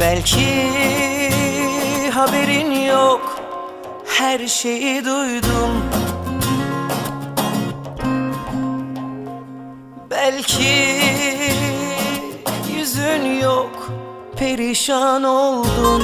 Belki haberin yok. Her şeyi duydum. Belki yüzün yok. Perişan oldun